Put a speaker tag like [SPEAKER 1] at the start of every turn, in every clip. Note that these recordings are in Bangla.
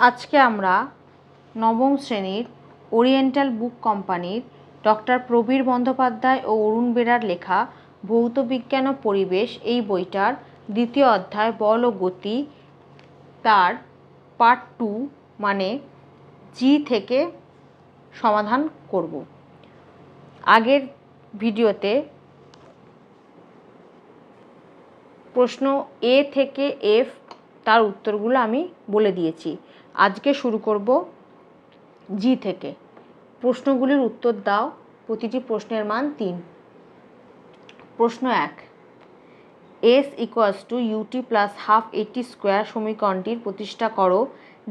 [SPEAKER 1] আজকে আমরা নবম শ্রেণির ওরিয়েন্টাল বুক কোম্পানির ডক্টর প্রবীর বন্দ্যোপাধ্যায় ও অরুণ বেরার লেখা ভৌত বিজ্ঞান ও পরিবেশ এই বইটার দ্বিতীয় অধ্যায় বল ও গতি তার পার্ট টু মানে জি থেকে সমাধান করব। আগের ভিডিওতে প্রশ্ন এ থেকে এফ তার উত্তরগুলো আমি বলে দিয়েছি। আজকে শুরু করব জি থেকে। প্রশ্নগুলির উত্তর দাও, প্রতিটি প্রশ্নের মান তিন। প্রশ্ন এক s equals to u t plus half a t square সমীকরণটির প্রতিষ্ঠা করো,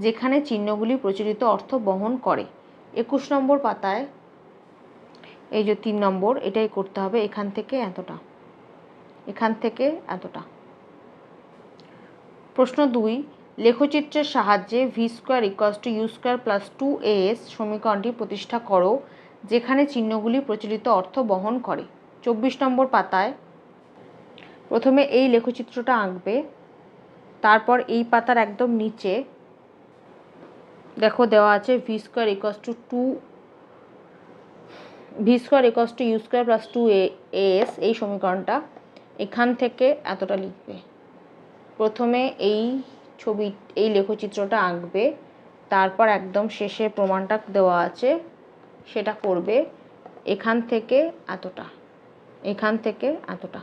[SPEAKER 1] যেখানে চিহ্নগুলি প্রচলিত অর্থ বহন করে। একুশ নম্বর পাতায়, এই যে তিন নম্বর, এটাই করতে হবে এখান থেকে এতটা। এখান থেকে এতটা। প্রশ্ন দুই লেখচিত্রের সাহায্যে v square equals to u square plus two a s সমীকরণটি প্রতিষ্ঠা করো, যেখানে চিহ্নগুলি প্রচলিত অর্থ বহন করে। চব্বিশ নম্বর পাতায় প্রথমে এই লেখচিত্রটা আঁকবে, তারপর এই পাতার একদম নিচে দেখো দেওয়া আছে v square equals to to v square equals to u square plus two a s এই সমীকরণটা। এখান থেকে এতটা লিখবে। প্রথমে এই ছবি, এই লেখচিত্রটা আঁকবে। তারপর একদম শেষে প্রমাণটা দেওয়া আছে, সেটা করবে। এখান থেকে এতটা। এখান থেকে এতটা।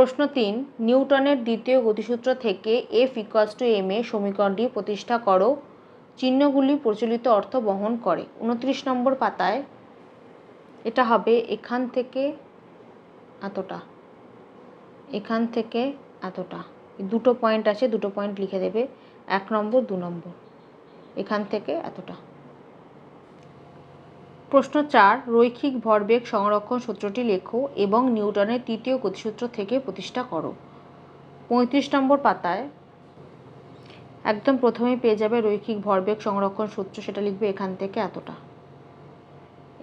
[SPEAKER 1] প্রশ্ন তিন, নিউটনের দ্বিতীয় গতিসূত্র থেকে F equals to m a সমীকরণটি প্রতিষ্ঠা করো। চিহ্নগুলি প্রচলিত অর্থ বহন করে। উনত্রিশ নম্বর পাতায় এটা হবে এখান থেকে এতটা। এখান থেকে এতটা। দুটো পয়েন্ট আছে, দুটো পয়েন্ট লিখে দেবে। এক নম্বর, দু নম্বর। এখান থেকে এতটা। প্রশ্ন চার, রৈখিক ভরবেগ সংরক্ষণ সূত্রটি লেখো এবং নিউটনের তৃতীয় গতিসূত্র থেকে প্রতিষ্ঠা করো। পঁয়ত্রিশ নম্বর পাতায় একদম প্রথমেই পেয়ে যাবে রৈখিক ভরবেগ সংরক্ষণ সূত্র, সেটা লিখবে এখান থেকে এতটা।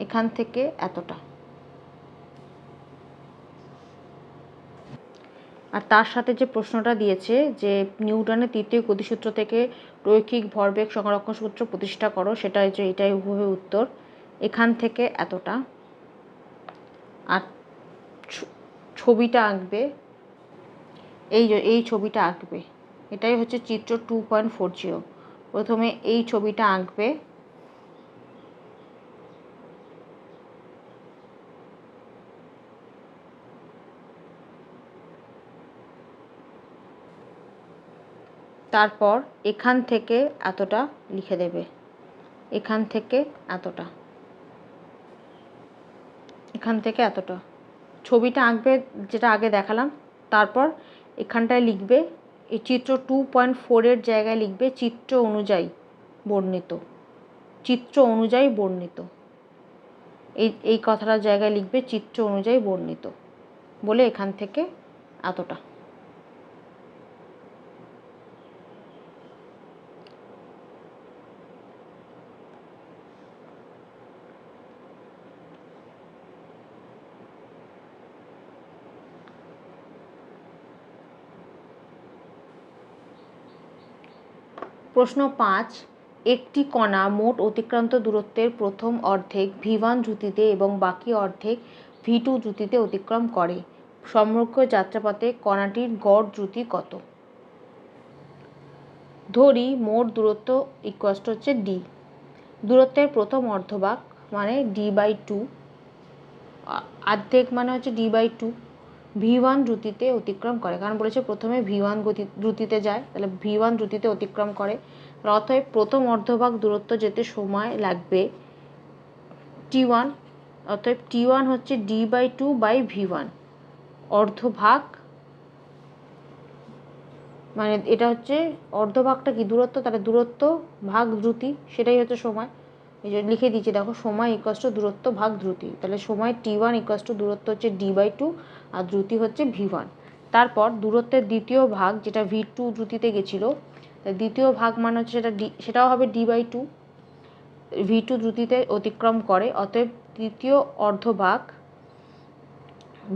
[SPEAKER 1] এখান থেকে এতটা। আর তার সাথে যে প্রশ্নটা দিয়েছে যে নিউটনের তৃতীয় গতিসূত্র থেকে রৈখিক ভরবেগ সংরক্ষণ সূত্র প্রতিষ্ঠা করো সেটা যে এটাই উভয় উত্তর। এখান থেকে এতটা। আর ছবিটা আঁকবে। এই এই ছবিটা আঁকবে। এটাই হচ্ছে চিত্র টু পয়েন্ট ফোর জিরো। প্রথমে এই ছবিটা আঁকবে। তারপর এখান থেকে এতটা লিখে দেবে। এখান থেকে এতটা। এখান থেকে এতটা। ছবিটা আঁকবে, যেটা আগে দেখালাম, তারপর এখানটায় লিখবে, এই চিত্র টু পয়েন্ট ফোরের জায়গায় লিখবে, চিত্র অনুযায়ী বর্ণিত। চিত্র অনুযায়ী বর্ণিত। এই এই কথাটার জায়গায় লিখবে, চিত্র অনুযায়ী বর্ণিত। বলে এখান থেকে এতটা। প্রশ্ন পাঁচ, একটি কণা মোট অতিক্রান্ত দূরত্বের প্রথম অর্ধেক ভি ওয়ান দ্রুতিতে এবং বাকি অর্ধেক ভি টু দ্রুতিতে অতিক্রম করে। সমগ্র যাত্রাপথে কণাটির গড় দ্রুতি কত? ধরি মোট দূরত্ব ইকুয়াস্ট হচ্ছে ডি দূরত্বের প্রথম অর্ধভাগ মানে ডি বাই টু অর্ধেক মানে হচ্ছে d by two v one দ্রুতিতে অতিক্রম করে। কারণ বলেছে প্রথমে ভি ওয়ান গতি দ্রুতিতে যায়, তাহলে ভি ওয়ান দ্রুতিতে অতিক্রম করে। অতএব প্রথম অর্ধভাগ দূরত্ব যেতে সময় লাগবে টি ওয়ান অতএব টি ওয়ান হচ্ছে d by two by v one অর্ধভাগ মানে এটা হচ্ছে অর্ধভাগটা কি? দূরত্ব, তাহলে দূরত্ব ভাগ দ্রুতি, সেটাই হচ্ছে সময়। এই যে লিখে দিচ্ছি, দেখো, সময় ইকস টু দূরত্ব ভাগ দ্রুতি। তাহলে সময় টি ওয়ান ইকস টু দূরত্ব হচ্ছে ডি বাই টু আর দ্রুতি হচ্ছে ভি ওয়ান তারপর দূরত্বের দ্বিতীয় ভাগ, যেটা ভি টু দ্রুতিতে গেছিল দ্বিতীয় ভাগ মানে হচ্ছে সেটা ডি সেটাও হবে d by two v two দ্রুতিতে অতিক্রম করে, অতএব তৃতীয় অর্ধভাগ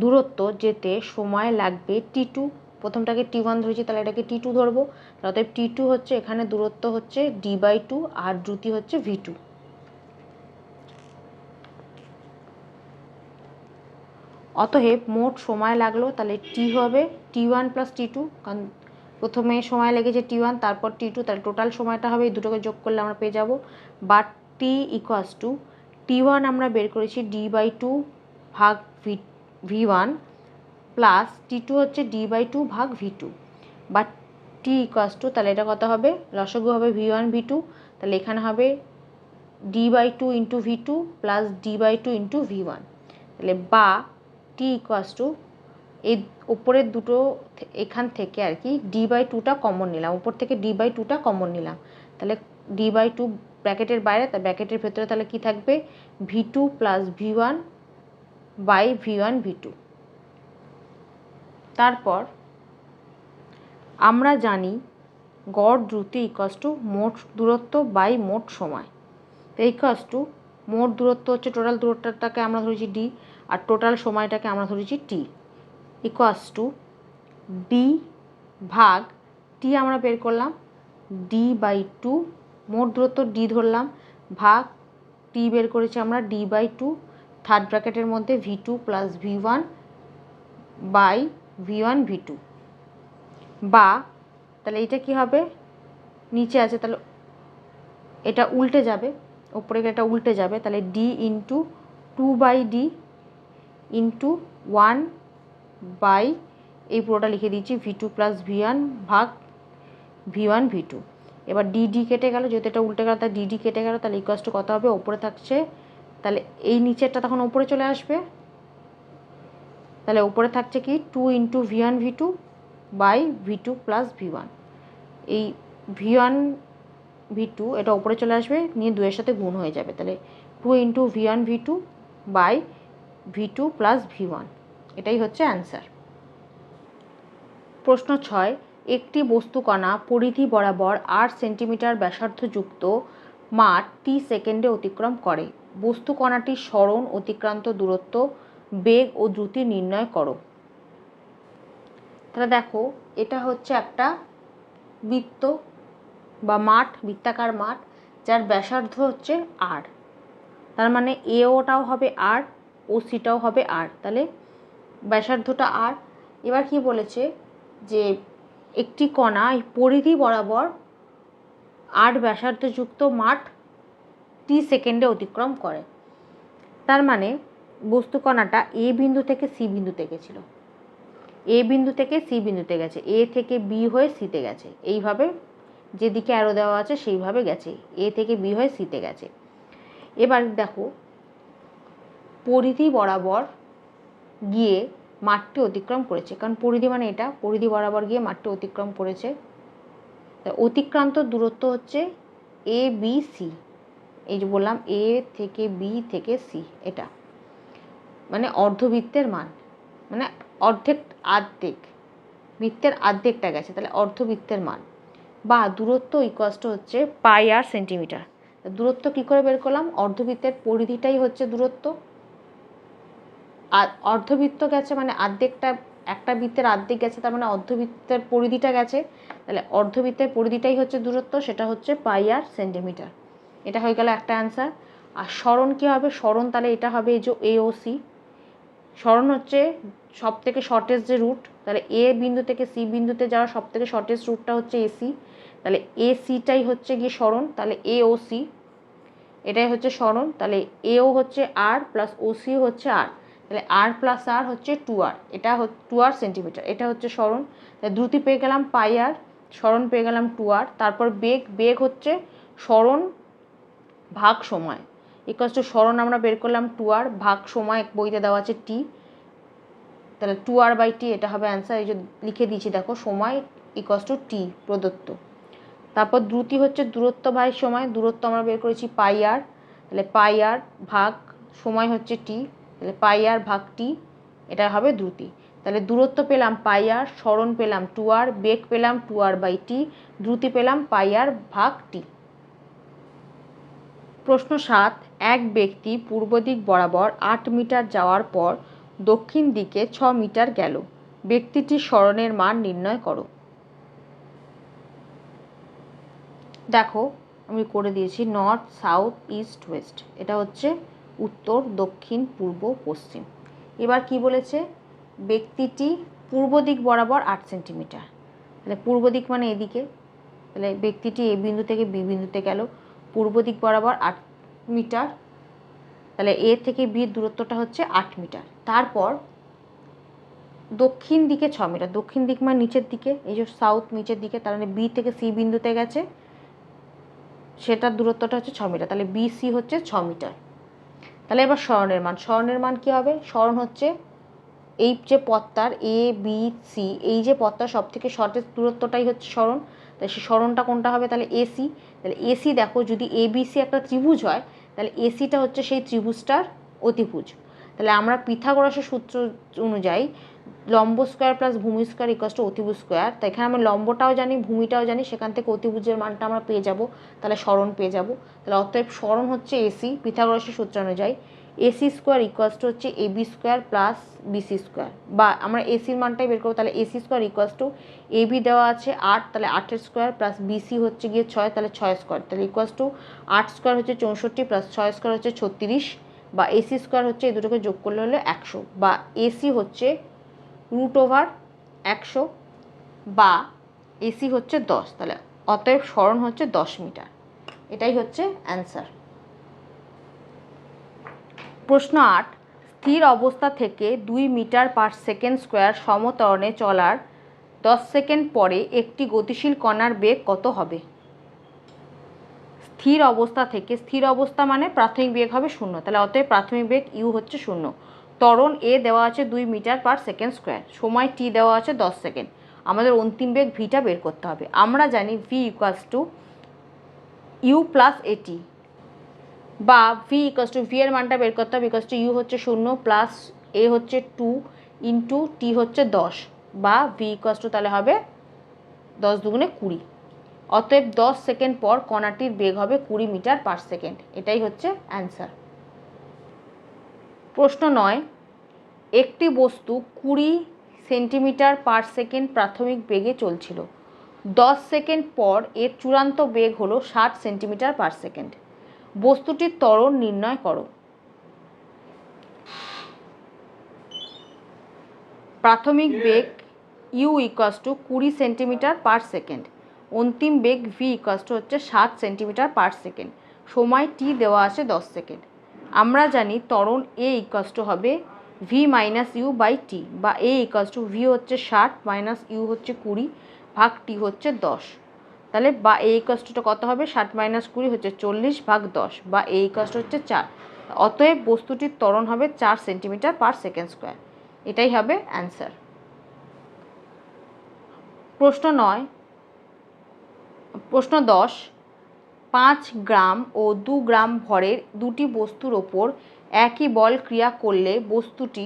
[SPEAKER 1] দূরত্ব যেতে সময় লাগবে টি টু প্রথমটাকে টি ওয়ান ধরেছি, তাহলে এটাকে টি টু ধরবো। অতএব টি টু হচ্ছে, এখানে দূরত্ব হচ্ছে ডি বাই টু আর দ্রুতি হচ্ছে ভি টু অতএব মোট সময় লাগল, তাহলে টি হবে t one plus t two কারণ প্রথমে সময় লেগেছে টি ওয়ান তারপর টি টু তাহলে টোটাল সময়টা হবে, এই দুটোকে যোগ করলে আমরা পেয়ে যাব। But t equals to t one আমরা বের করেছি ডি বাই টু ভাগ v v one plus t two হচ্ছে ডি বাই টু ভাগ v two but t equals to তাহলে এটা কত হবে? লসগু হবে ভি ওয়ান ভি টু তাহলে এখানে হবে d by two into v two plus d by two into v one তাহলে বা টি ইকুয়াস টু এই উপরের দুটো এখান থেকে আর কি ডি বাই টুটা কমন নিলাম। উপর থেকে ডি বাই টুটা কমন নিলাম। তাহলে ডি বাই টু ব্র্যাকেটের বাইরে, তা ব্র্যাকেটের ভেতরে তাহলে কি থাকবে? V two plus v one by v one v two তারপর আমরা জানি গড় দ্রুতি ইকস টু মোট দূরত্ব বাই মোট সময়। এই কস টু মোট দূরত্ব হচ্ছে টোটাল দূরত্বটাকে আমরা ধরেছি ডি আর টোটাল সময়টাকে আমরা ধরেছি টি ইকুয়াস টু ডি ভাগ টি আমরা বের করলাম ডি বাই টু মোট দূরত্ব ডি ধরলাম, ভাগ টি বের করেছি আমরা ডি বাই টু থার্ড ব্র্যাকেটের মধ্যে v two plus v one by v one v two বা তাহলে এটা কি হবে? নিচে আছে, তাহলে এটা উল্টে যাবে ওপরে এটা উল্টে যাবে, তাহলে d into two by d into one by এই পুরোটা লিখে দিচ্ছি v two plus v one ভাগ ভি ওয়ান ভি টু এবার ডিডি কেটে গেল, যেহেতু এটা উল্টে গেল তাহলে ডিডি কেটে গেল, তাহলে ইকোয়াস টু কত হবে? ওপরে থাকছে, তাহলে এই নিচেরটা তখন ওপরে চলে আসবে। তাহলে ওপরে থাকছে কি? Two into v one v two by v two plus v one এই ভি ওয়ান ভি টু এটা ওপরে চলে আসবে, নিয়ে দুয়ের সাথে গুণ হয়ে যাবে। তাহলে two into v one v two by v two plus v one এটাই হচ্ছে অ্যান্সার প্রশ্ন ছয়, একটি বস্তুকণা পরিধি বরাবর আট সেন্টিমিটার ব্যাসার্ধযুক্ত মাঠ টি সেকেন্ডে অতিক্রম করে। বস্তুকণাটির স্মরণ অতিক্রান্ত দূরত্ব, বেগ ও দ্রুতি নির্ণয় করো। তাহলে দেখো, এটা হচ্ছে একটা বৃত্ত বা মাঠ, বৃত্তাকার মাঠ, যার ব্যাসার্ধ হচ্ছে আর তার মানে এ ওটাও হবে আর ও সিটাও হবে আর। তাহলে ব্যাসার্ধটা আর। এবার কি বলেছে যে একটি কণা পরিধি বরাবর আট ব্যাসার্ধযুক্ত মাঠ টি সেকেন্ডে অতিক্রম করে। তার মানে বস্তু কণাটা এ বিন্দু থেকে সি বিন্দুতে গেছিল। এ বিন্দু থেকে সি বিন্দুতে গেছে। এ থেকে বি হয়ে সিতে গেছে। এইভাবে যেদিকে অ্যারো দেওয়া আছে সেইভাবে গেছে। এ থেকে বি হয়ে সিতে গেছে। এবার দেখো পরিধি বরাবর গিয়ে মাঠটি অতিক্রম করেছে। কারণ পরিধি মানে এটা, পরিধি বরাবর গিয়ে মাঠটি অতিক্রম করেছে। অতিক্রান্ত দূরত্ব হচ্ছে এ বি সি এই যে বললাম এ থেকে বি থেকে সি এটা। মানে অর্ধবৃত্তের মান। মানে অর্ধেক আর্ধেক, বৃত্তের আর্ধেকটা গেছে, তাহলে অর্ধবৃত্তের মান। বা দূরত্ব ইকস্ট হচ্ছে পাই আর সেন্টিমিটার দূরত্ব কী করে বের করলাম? অর্ধবৃত্তের পরিধিটাই হচ্ছে দূরত্ব। আর অর্ধবৃত্ত গেছে মানে আর্ধেকটা, একটা বৃত্তের আর্ধেক গেছে, তার মানে অর্ধবৃত্তের পরিধিটা গেছে। তাহলে অর্ধবৃত্তের পরিধিটাই হচ্ছে দূরত্ব, সেটা হচ্ছে পাই আর সেন্টিমিটার। এটা হয়ে গেল একটা অ্যান্সার। আর স্মরণ কী হবে? স্মরণ তাহলে এটা হবে এই যে এ ও সি স্মরণ হচ্ছে সব থেকে শর্টেস্ট যে রুট তাহলে এ বিন্দু থেকে সি বিন্দুতে যাওয়ার সব থেকে শর্টেস্ট রুটটা হচ্ছে এসি তাহলে এ সিটাই হচ্ছে গিয়ে স্মরণ, তাহলে এ ও সি এটাই হচ্ছে স্মরণ, তাহলে এও হচ্ছে আর প্লাস ও সিও হচ্ছে আর তাহলে আর প্লাস আর হচ্ছে টু আর এটা টু আর সেন্টিমিটার এটা হচ্ছে স্মরণ দ্রুতি পেয়ে গেলাম পাই আর স্মরণ পেয়ে গেলাম টু আর তারপর বেগ বেগ হচ্ছে স্মরণ ভাগ সময় ইকস টু স্মরণ আমরা বের করলাম টু আর ভাগ সময় বইতে দেওয়া আছে টি তাহলে টু আর বাই টি এটা হবে অ্যান্সার এই যে লিখে দিয়েছি দেখো, সময় ইকস টু টি প্রদত্ত, তারপর দ্রুতি হচ্ছে দূরত্ব বাই সময়, দূরত্ব আমরা বের করেছি পাই আর তাহলে পাই আর ভাগ সময় হচ্ছে টি তাহলে পাই আর ভাগ টি, এটা হবে দ্রুতি তাহলে দূরত্ব পেলাম পাই আর, স্মরণ পেলাম টু আর, বেগ পেলাম টু আর বাই টি, দ্রুতি পেলাম পাই আর ভাগ টি। প্রশ্ন সাত, এক ব্যক্তি পূর্ব দিক বরাবর আট মিটার যাওয়ার পর দক্ষিণ দিকে ছ মিটার গেল। ব্যক্তিটির স্মরণের মান নির্ণয় করো। দেখো, আমি করে দিয়েছি নর্থ, সাউথ, ইস্ট, ওয়েস্ট। এটা হচ্ছে উত্তর, দক্ষিণ, পূর্ব, পশ্চিম। এবার কি বলেছে? ব্যক্তিটি পূর্ব দিক বরাবর আট সেন্টিমিটার। তাহলে পূর্ব দিক মানে এদিকে। তাহলে ব্যক্তিটি এ বিন্দু থেকে বি বিন্দুতে গেল। পূর্ব দিক বরাবর আট মিটার। তাহলে এ থেকে বির দূরত্বটা হচ্ছে আট মিটার। তারপর দক্ষিণ দিকে ছ মিটার। দক্ষিণ দিক মানে নিচের দিকে। এই যে সাউথ নিচের দিকে, তার মানে বি থেকে সি বিন্দুতে গেছে। সেটার দূরত্বটা হচ্ছে ছ মিটার। তাহলে বি সি হচ্ছে ছ মিটার। তাহলে এবার স্মরণের মান। স্মরণের মান কী হবে? স্মরণ হচ্ছে এই যে পত্তার এ বি সি এই যে পথটা সব থেকে শর্টেস্ট দূরত্বটাই হচ্ছে স্মরণ তাহলে সেই স্মরণটা কোনটা হবে? তাহলে এসি তাহলে এসি দেখো, যদি এ বি সি একটা ত্রিভুজ হয়, তাহলে এসিটা হচ্ছে সেই ত্রিভুজটার অতিভুজ। তাহলে আমরা পিথাগোরাসের সূত্র অনুযায়ী লম্ব স্কোয়ার প্লাস ভূমি স্কোয়ার ইকোয়াস টু অতিভুজ স্কোয়ার তো এখানে আমরা লম্বটাও জানি, ভূমিটাও জানি, সেখান থেকে অতিভুজের মানটা আমরা পেয়ে যাব। তাহলে স্মরণ পেয়ে যাব। তাহলে অতএব স্মরণ হচ্ছে এসি পিথাগোরাসের সূত্র অনুযায়ী। এসি স্কোয়ার ইকুয়াস টু হচ্ছে AB square plus BC square বা আমরা এসির মানটাই বের করব, তাহলে AC square equals to AB দেওয়া আছে আট, তাহলে আটের স্কোয়ার প্লাস বিসি হচ্ছে গিয়ে ছয়, তাহলে ছয় স্কোয়ার তাহলে ইকুয়াস টু আট স্কোয়ার হচ্ছে চৌষট্টি প্লাস ছয় স্কোয়ার হচ্ছে ছত্রিশ। বা এসি স্কোয়ার হচ্ছে এই দুটোকে যোগ করলে হলো একশো। বা এসি হচ্ছে রুট ওভার একশো বা এসি হচ্ছে দশ। তাহলে অতএব স্মরণ হচ্ছে দশ মিটার। এটাই হচ্ছে অ্যান্সার প্রশ্ন আট, স্থির অবস্থা থেকে দুই মিটার পার সেকেন্ড স্কোয়ার সমতরণে চলার দশ সেকেন্ড পরে একটি গতিশীল কণার বেগ কত হবে? স্থির অবস্থা থেকে, স্থির অবস্থা মানে প্রাথমিক বেগ হবে শূন্য। তাহলে অতএব প্রাথমিক বেগ ইউ হচ্ছে শূন্য। ত্বরণ এ দেওয়া আছে দুই মিটার পার সেকেন্ড স্কোয়ার। সময় টি দেওয়া আছে দশ সেকেন্ড। আমাদের অন্তিম বেগ ভিটা বের করতে হবে। আমরা জানি v equals to u plus a t বা ভি ইকস টু ভি এর মানটা বের করতে হবে ইকস টু ইউ হচ্ছে শূন্য প্লাস এ হচ্ছে টু ইন্টু টি হচ্ছে দশ বা ভি ইকস টু তাহলে হবে দশ দুগুণে কুড়ি। অতএব দশ সেকেন্ড পর কণাটির বেগ হবে কুড়ি মিটার পার সেকেন্ড। এটাই হচ্ছে অ্যান্সার প্রশ্ন নয়, একটি বস্তু কুড়ি সেন্টিমিটার পার সেকেন্ড প্রাথমিক বেগে চলছিল। দশ সেকেন্ড পর এর চূড়ান্ত বেগ হলো ষাট সেন্টিমিটার পার সেকেন্ড। বস্তুটির ত্বরণ নির্ণয় করো। প্রাথমিক বেগ ইউ ইকাস টু কুড়ি সেন্টিমিটার পার সেকেন্ড। অন্তিম বেগ ভি ইকাস টু হচ্ছে ষাট সেন্টিমিটার পার সেকেন্ড। সময় টি দেওয়া আছে দশ সেকেন্ড। আমরা জানি ত্বরণ এ ইকাস টু হবে v minus u by t বা এ ইকাস টু ভি হচ্ছে ষাট মাইনাস ইউ হচ্ছে কুড়ি ভাগ টি হচ্ছে দশ। তাহলে বা এই কষ্টটা কত হবে? ষাট মাইনাস কুড়ি হচ্ছে চল্লিশ ভাগ দশ বা এই কষ্ট হচ্ছে চার। অতএব বস্তুটির ত্বরণ হবে চার সেন্টিমিটার পার সেকেন্ড স্কোয়ার এটাই হবে অ্যান্সার প্রশ্ন নয়, প্রশ্ন দশ পাঁচ গ্রাম ও দু গ্রাম ভরের দুটি বস্তুর ওপর একই বল ক্রিয়া করলে বস্তুটি,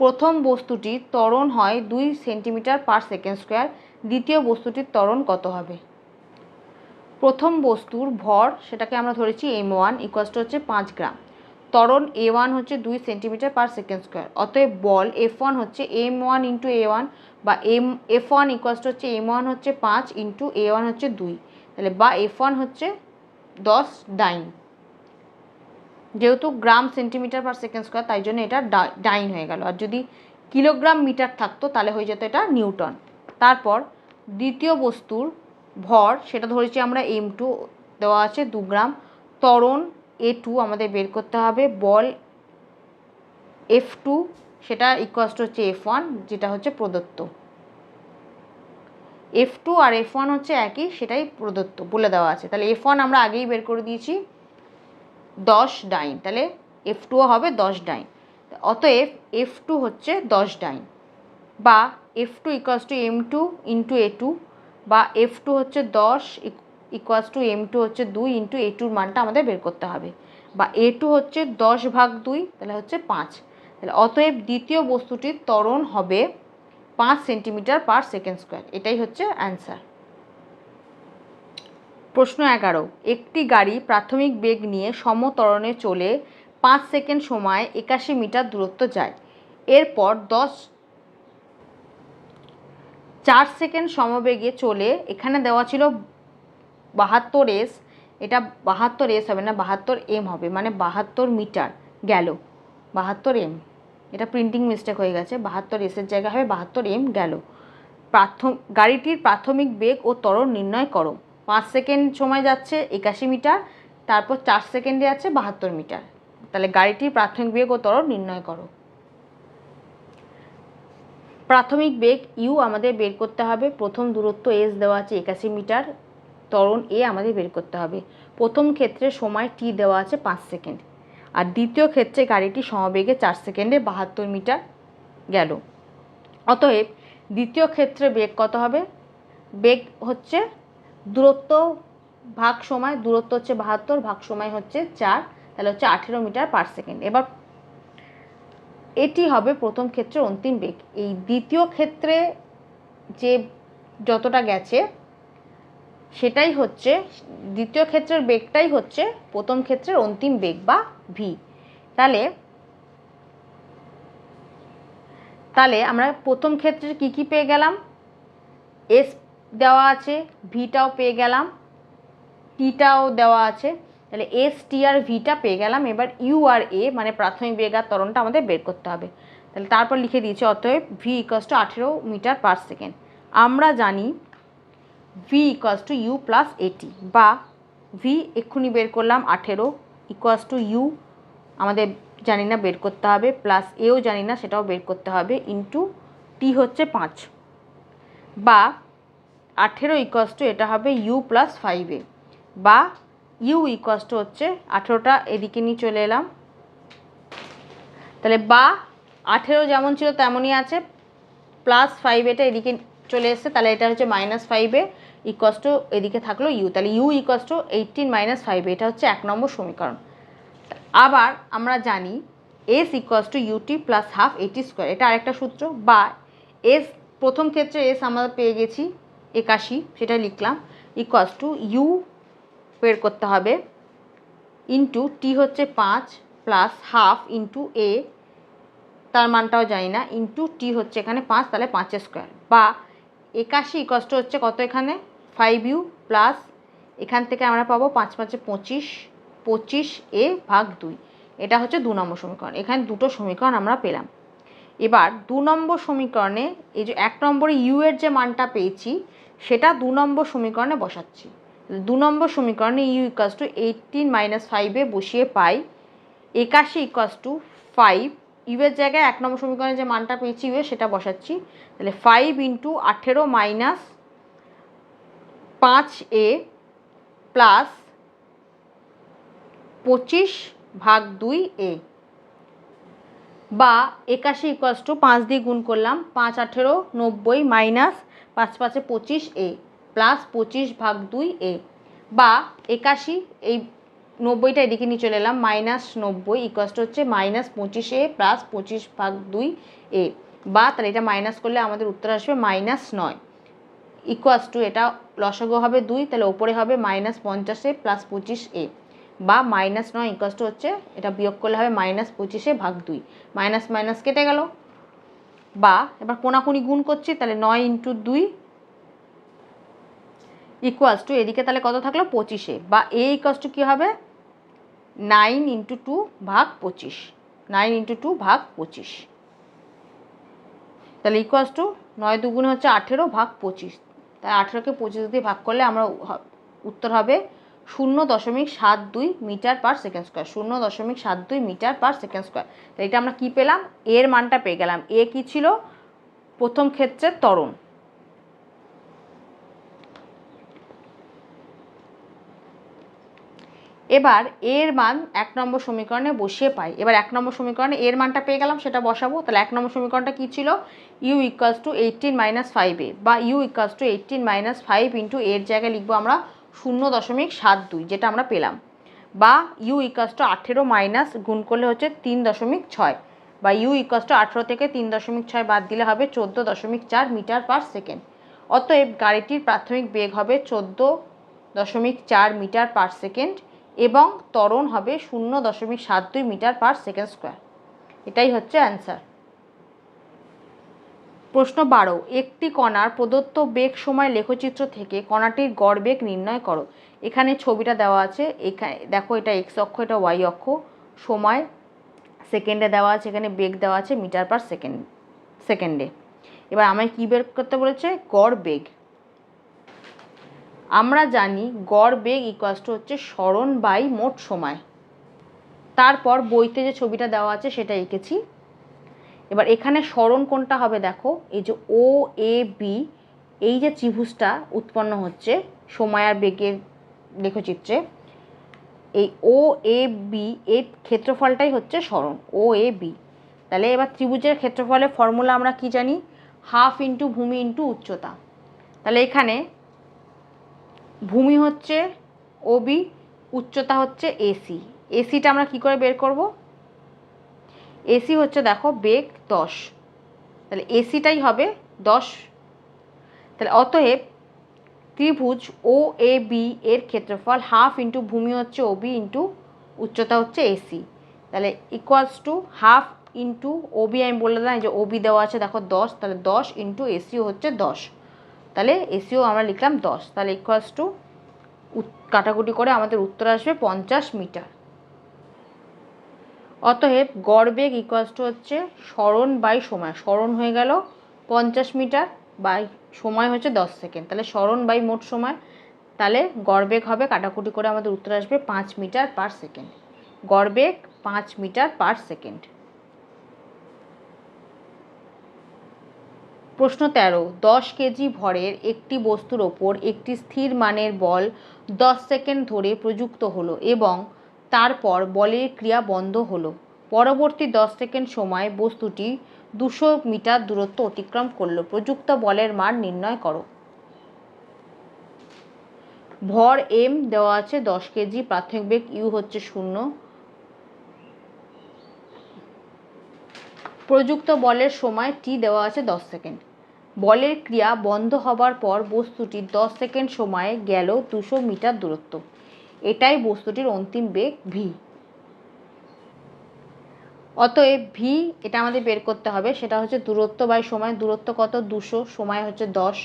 [SPEAKER 1] প্রথম বস্তুটির ত্বরণ হয় দুই সেন্টিমিটার পার সেকেন্ড স্কোয়ার, দ্বিতীয় বস্তুটির ত্বরণ কত হবে? প্রথম বস্তুর ভর সেটাকে আমরা ধরেছি এম ওয়ান ইকুয়াস টু হচ্ছে পাঁচ গ্রাম। ত্বরণ এ ওয়ান হচ্ছে দুই সেন্টিমিটার পার সেকেন্ড স্কোয়ার, অতএব বল এফ ওয়ান হচ্ছে m one into a one বা m F one equals to হচ্ছে এম ওয়ান হচ্ছে পাঁচ ইন্টু এ ওয়ান হচ্ছে দুই। তাহলে বা এফ ওয়ান হচ্ছে দশ ডাইন যেহেতু gram centimetre per second square তাই জন্য এটা ডাইন হয়ে গেল। আর যদি কিলোগ্রাম মিটার থাকতো, তাহলে হয়ে যেত এটা নিউটন। তারপর দ্বিতীয় বস্তুর ভর, সেটা ধরেছি আমরা এম টু দেওয়া আছে দু গ্রাম। ত্বরণ এ টু আমাদের বের করতে হবে। বল এফ টু সেটা ইকুয়াস টু হচ্ছে এফ ওয়ান যেটা হচ্ছে প্রদত্ত। এফ টু আর এফ ওয়ান হচ্ছে একই, সেটাই প্রদত্ত, বলে দেওয়া আছে। তাহলে এফ ওয়ান আমরা আগেই বের করে দিয়েছি। দশ ডাইন, তাহলে এফ টুও হবে দশ ডাইন। অতএব এফ টু হচ্ছে দশ ডাইন। বা F two equals to m two into a two বা এফ টু হচ্ছে দশ ইকুয়াস টু এম টু হচ্ছে দুই ইন্টু এ টুর মানটা আমাদের বের করতে হবে। বা এ টু হচ্ছে দশ ভাগ দুই, তাহলে হচ্ছে পাঁচ। তাহলে অতএব দ্বিতীয় বস্তুটির ত্বরণ হবে পাঁচ সেন্টিমিটার পার সেকেন্ড স্কোয়ার। এটাই হচ্ছে অ্যান্সার। প্রশ্ন এগারো। একটি গাড়ি প্রাথমিক বেগ নিয়ে সমতরণে চলে পাঁচ সেকেন্ড সময় একাশি মিটার দূরত্ব যায়। এরপর দশ চার সেকেন্ড সমবেগে চলে, এখানে দেওয়া ছিল বাহাত্তর এস, এটা বাহাত্তর এস হবে না, বাহাত্তর এম হবে মানে বাহাত্তর মিটার গেল। বাহাত্তর এম। এটা প্রিন্টিং মিস্টেক হয়ে গেছে, বাহাত্তর এসের জায়গা হবে, বাহাত্তর এম গেল। প্রাথম, গাড়িটির প্রাথমিক বেগ ও ত্বরণ নির্ণয় করো। পাঁচ সেকেন্ড সময় যাচ্ছে একাশি মিটার, তারপর চার সেকেন্ডে আছে বাহাত্তর মিটার। তাহলে গাড়িটির প্রাথমিক বেগ ও ত্বরণ নির্ণয় করো। প্রাথমিক বেগ ইউ আমাদের বের করতে হবে। প্রথম দূরত্ব এস দেওয়া আছে একাশি মিটার, ত্বরণ এ আমাদের বের করতে হবে। প্রথম ক্ষেত্রে সময় টি দেওয়া আছে পাঁচ সেকেন্ড। আর দ্বিতীয় ক্ষেত্রে গাড়িটি সমবেগে চার সেকেন্ডে বাহাত্তর মিটার গেল। অতএব দ্বিতীয় ক্ষেত্রে বেগ কত হবে? বেগ হচ্ছে দূরত্ব ভাগ সময়, দূরত্ব হচ্ছে বাহাত্তর, ভাগ সময় হচ্ছে চার, তাহলে হচ্ছে আঠেরো মিটার পার সেকেন্ড। এবার এটি হবে প্রথম ক্ষেত্রে অন্তিম বেগ। এই দ্বিতীয় ক্ষেত্রে যে যতটা গেছে সেটাই হচ্ছে, দ্বিতীয় ক্ষেত্রের বেগটাই হচ্ছে প্রথম ক্ষেত্রের অন্তিম বেগ বা ভি তাহলে তাহলে আমরা প্রথম ক্ষেত্রে কি কি পেয়ে গেলাম? এস দেওয়া আছে ভিটাও পেয়ে গেলাম টিটাও দেওয়া আছে। তাহলে এস টি আর ভিটা পেয়ে গেলাম, এবার ইউ আর এ মানে প্রাথমিক বেগ আর তরণটা আমাদের বের করতে হবে। তাহলে তারপর লিখে দিয়েছে, অতএব ভি ইকস টু আঠেরো মিটার পার সেকেন্ড আমরা জানি v equals to u plus a t বা ভি এক্ষুনি বের করলাম আঠেরো ইকোয়াস টু ইউ আমাদের জানি না বের করতে হবে প্লাস এও জানি না সেটাও বের করতে হবে ইন্টু টি হচ্ছে পাঁচ বা আঠেরো ইকোয়াস টু এটা হবে ইউ প্লাস ফাইভে বা ইউ ইকোয়াস টু হচ্ছে আঠেরোটা এদিকে নিয়ে চলে এলাম। তাহলে বা আঠেরো যেমন ছিল তেমনই আছে প্লাস ফাইভ এটা এদিকে চলে এসছে, তাহলে এটা হচ্ছে মাইনাস ফাইভে ইকোয়াস টু এদিকে থাকল ইউ তাহলে u equals to eighteen minus five এটা হচ্ছে এক নম্বর সমীকরণ। আবার আমরা জানি s equals to u t plus half a t square এটা আরেকটা সূত্র, বা এস প্রথম ক্ষেত্রে এস আমরা পেয়ে গেছি একাশি, সেটা লিখলাম ইকোয়াস টু ইউ বের করতে হবে ইন্টু টি হচ্ছে পাঁচ প্লাস হাফ ইন্টু এ তার মানটাও জানি না ইন্টু টি হচ্ছে এখানে পাঁচ, তাহলে পাঁচের স্কোয়ার বা একাশি, কষ্ট হচ্ছে কত এখানে? ফাইভ ইউ প্লাস এখান থেকে আমরা পাবো পাঁচ পাঁচে পঁচিশ পঁচিশ এ ভাগ দুই। এটা হচ্ছে দু নম্বর সমীকরণ। এখানে দুটো সমীকরণ আমরা পেলাম। এবার দু নম্বর সমীকরণে এই যে এক নম্বরে ইউ এর যে মানটা পেয়েছি, সেটা দু নম্বর সমীকরণে বসাচ্ছি। দু নম্বর সমীকরণে u equals to eighteen minus ফাইভে বসিয়ে পাই, একাশি ইকাস টু ফাইভ ইউ এর জায়গায় এক নম্বর সমীকরণে যে মানটা পেয়েছি ইউ এর সেটা বসাচ্ছি। তাহলে ফাইভ ইন্টু আঠেরো মাইনাস পাঁচ এ প্লাস পঁচিশ ভাগ দুই এ বা একাশি ইকোয়াস টু পাঁচ দিয়ে গুণ করলাম, পাঁচ আঠেরো নব্বই মাইনাস পাঁচ পাঁচে পঁচিশ এ প্লাস পঁচিশ ভাগ দুই এ বা একাশি এই নব্বইটা এদিকে নিয়ে চলে এলাম, মাইনাস নব্বই ইকোয়াস হচ্ছে মাইনাস পঁচিশ এ প্লাস পঁচিশ ভাগ দুই এ। বা তাহলে এটা মাইনাস করলে আমাদের উত্তর আসবে মাইনাস নয়। ইকোয়াস টু এটা লসাগু হবে দুই, তাহলে ওপরে হবে মাইনাস পঞ্চাশে প্লাস পঁচিশ এ। বা মাইনাস নয় ইকোয়াস টু হচ্ছে এটা বিয়োগ করলে হবে মাইনাস পঁচিশে ভাগ দুই। মাইনাস মাইনাস কেটে গেল। বা এবার কোনাকুনি গুণ করছি, তাহলে নয় ইন্টু দুই ইকুয়ালস টু এদিকে তাহলে কত থাকল? পঁচিশে বা এ ইকুয়ালস টু কী হবে? নাইন ইন্টু টু ভাগ পঁচিশ। নাইন ইন্টু টু ভাগ পঁচিশ। তাহলে ইকুয়ালস টু নয় দুগুণে হচ্ছে আঠেরো ভাগ পঁচিশ। তাই আঠেরোকে পঁচিশ দিয়ে ভাগ করলে আমরা উত্তর হবে শূন্য দশমিক সাত দুই মিটার পার সেকেন্ড স্কোয়ার শূন্য দশমিক সাত দুই মিটার পার সেকেন্ড স্কোয়ার তো এটা আমরা কী পেলাম? এর মানটা পেয়ে গেলাম। এ কী ছিল? প্রথম ক্ষেত্রে ত্বরণ এবার এর মান এক নম্বর সমীকরণে বসিয়ে পাই। এবার এক নম্বর সমীকরণে এর মানটা পেয়ে গেলাম, সেটা বসাবো। তাহলে এক নম্বর সমীকরণটা কী ছিল? U equals to eighteen minus five a বা u equals to eighteen minus five into এর জায়গায় লিখব আমরা শূন্য দশমিক সাত দুই, যেটা আমরা পেলাম। বা ইউ ইকুয়ালস টু আঠেরো মাইনাস গুণ করলে হচ্ছে তিন দশমিক ছয়। বা ইউ ইকস টু আঠেরো থেকে তিন দশমিক ছয় বাদ দিলে হবে চোদ্দ দশমিক চার মিটার পার সেকেন্ড অতএব গাড়িটির প্রাথমিক বেগ হবে চোদ্দ দশমিক চার মিটার পার সেকেন্ড এবং ত্বরণ হবে শূন্য দশমিক সাত দুই মিটার পার সেকেন্ড স্কোয়ার। এটাই হচ্ছে অ্যান্সার। প্রশ্ন বারো, একটি কণার প্রদত্ত বেগ সময় লেখচিত্র থেকে কণাটির গড় বেগ নির্ণয় করো। এখানে ছবিটা দেওয়া আছে, এখানে দেখো এটা এক্স অক্ষ, এটা ওয়াই অক্ষ, সময় সেকেন্ডে দেওয়া আছে, এখানে বেগ দেওয়া আছে মিটার পার সেকেন্ড, সেকেন্ডে। এবার আমায় কী বের করতে বলেছে? গড় বেগ। আমরা জানি গড় বেগ ইকুয়াস টু হচ্ছে স্মরণ বাই মোট সময়। তারপর বইতে যে ছবিটা দেওয়া আছে সেটা এঁকেছি। এবার এখানে স্মরণ কোনটা হবে দেখো, এই যে ও এ বি এই যে ত্রিভুজটা উৎপন্ন হচ্ছে সময় আর বেগের লেখচিত্রে, এই ও এ বি এর ক্ষেত্রফলটাই হচ্ছে স্মরণ ও এ বি তাহলে এবার ত্রিভুজের ক্ষেত্রফলের ফর্মুলা আমরা কি জানি? হাফ ইন্টু ভূমি ইন্টু উচ্চতা। তাহলে এখানে ভূমি হচ্ছে ওবি উচ্চতা হচ্ছে এসি এসিটা আমরা কি করে বের করব? এসি হচ্ছে দেখো বেগ দশ। তাহলে এসিটাই হবে দশ। তাহলে অতএব ত্রিভুজ ও এ বি এর ক্ষেত্রফল হাফ ইন্টু ভূমি হচ্ছে ওবি ইন্টু উচ্চতা হচ্ছে এসি তাহলে equals to half into OB আমি বলে দিলাম যে ওবি দেওয়া আছে দেখো দশ, তাহলে দশ ইন্টু এসিও হচ্ছে দশ। তাহলে এসিও আমরা লিখলাম দশ, তাহলে ইকুয়ালস টু কাটাকুটি করে আমাদের উত্তর আসবে পঞ্চাশ মিটার। অতএব গড় বেগ ইকুয়ালস টু হচ্ছে স্মরণ বাই সময়, স্মরণ হয়ে গেল পঞ্চাশ মিটার বাই সময় হচ্ছে দশ সেকেন্ড, তাহলে স্মরণ বাই মোট সময়, তাহলে গড় বেগ হবে কাটাকুটি করে আমাদের উত্তর আসবে পাঁচ মিটার পার সেকেন্ড গড় বেগ পাঁচ মিটার পার সেকেন্ড প্রশ্ন তেরো, দশ কেজি ভরের একটি বস্তুর ওপর একটি স্থির মানের বল দশ সেকেন্ড ধরে প্রযুক্ত হলো এবং তারপর বলের ক্রিয়া বন্ধ হলো। পরবর্তী দশ সেকেন্ড সময় বস্তুটি দুশো মিটার দূরত্ব অতিক্রম করল। প্রযুক্ত বলের মান নির্ণয় করো। ভর এম দেওয়া আছে দশ কেজি, প্রাথমিক বেগ ইউ হচ্ছে শূন্য। প্রযুক্ত বলের সময় টি দেওয়া আছে দশ সেকেন্ড। বলের ক্রিয়া বন্ধ হবার পর বস্তুটি দশ সেকেন্ড সময়ে গেল দুশো মিটার দূরত্ব। এটাই বস্তুটির অন্তিম বেগ ভি অতএব ভি এটা আমাদের বের করতে হবে, সেটা হচ্ছে দূরত্ব বাই সময় দূরত্ব কত? দুশো, সময় হচ্ছে দশ।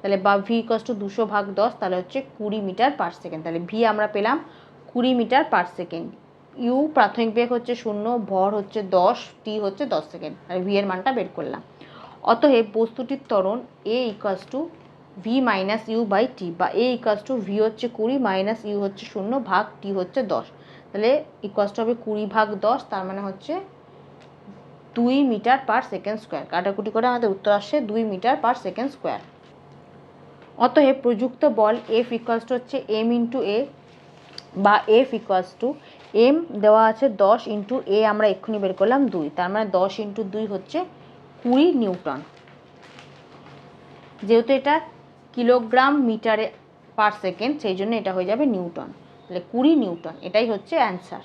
[SPEAKER 1] তাহলে বা ভি কষ্ট দুশো ভাগ দশ, তাহলে হচ্ছে কুড়ি মিটার পার সেকেন্ড তাহলে ভি আমরা পেলাম কুড়ি মিটার পার সেকেন্ড ইউ প্রাথমিক বেগ হচ্ছে শূন্য, ভর হচ্ছে দশ টি হচ্ছে দশ সেকেন্ড। তাহলে ভি এর মানটা বের করলাম। অতএব বস্তুটির ত্বরণ a equals to v minus u by t বা এ ইকাস টু ভি হচ্ছে কুড়ি মাইনাস ইউ হচ্ছে শূন্য ভাগ টি হচ্ছে দশ। তাহলে ইকাস হবে কুড়ি ভাগ দশ, তার মানে হচ্ছে দুই মিটার পার সেকেন্ড স্কোয়ার কাটাকুটি করে আমাদের উত্তর আসছে, দুই মিটার পার সেকেন্ড স্কোয়ার অতএব প্রযুক্ত বল এফ ইকাস টু হচ্ছে এম ইন্টু এ বা এফ ইকাস টু এম দেওয়া আছে দশ ইন্টু এ আমরা এক্ষুনি বের করলাম দুই। তার মানে দশ ইন্টু দুই হচ্ছে কুড়ি নিউটন যেহেতু এটা কিলোগ্রাম মিটারে পার সেকেন্ড, সেই জন্য এটা হয়ে যাবে নিউটন তাহলে কুড়ি নিউটন এটাই হচ্ছে অ্যান্সার।